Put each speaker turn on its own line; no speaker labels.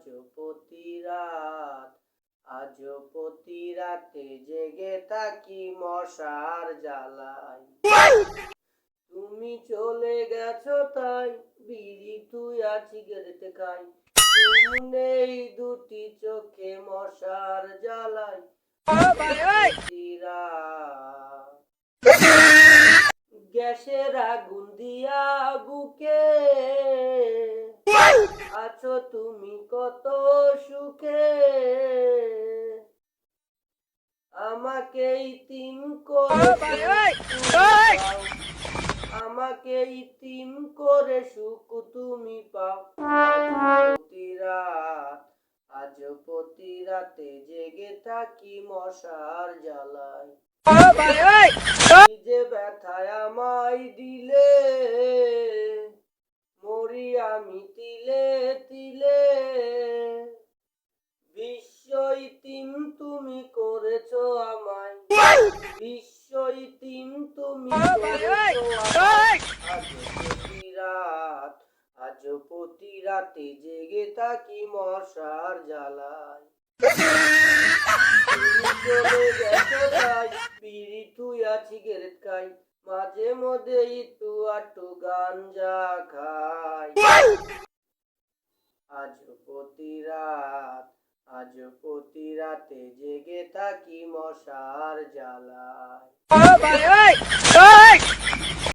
আজ প্রতি রাত, আজ প্রতি রাতে জেগে থাকি মশার জ্বালাই তুমি চলে গেছো তাই, বিড়ি তুই আর সিগারেট খাই। নেই দুটি চোখে মশার রাত গ্যাসের আগুন দিয়া বুকে। আছো তুমি কত সুখে? আমাকে ইতিম করে আমাকে ইতিম করে সুখ তুমি পাও। আজ প্রতি রাতে জেগে থাকি মশার জ্বালায়। যে ব্যথায় আমায় দিলে মরি আমি তিলে। তিলে বিশ্ব ইতিম তুমি করেছ আমায়। বিশ্ব ইতিম তুমি রাত, আজ প্রতি রাতে জেগে থাকি মশার জ্বালায়। মাঝে মধ্যে একটু আটু গাঞ্জা খাই। আজ প্রতি রাত আজ প্রতি রাতে জেগে থাকি মশার জ্বালায়।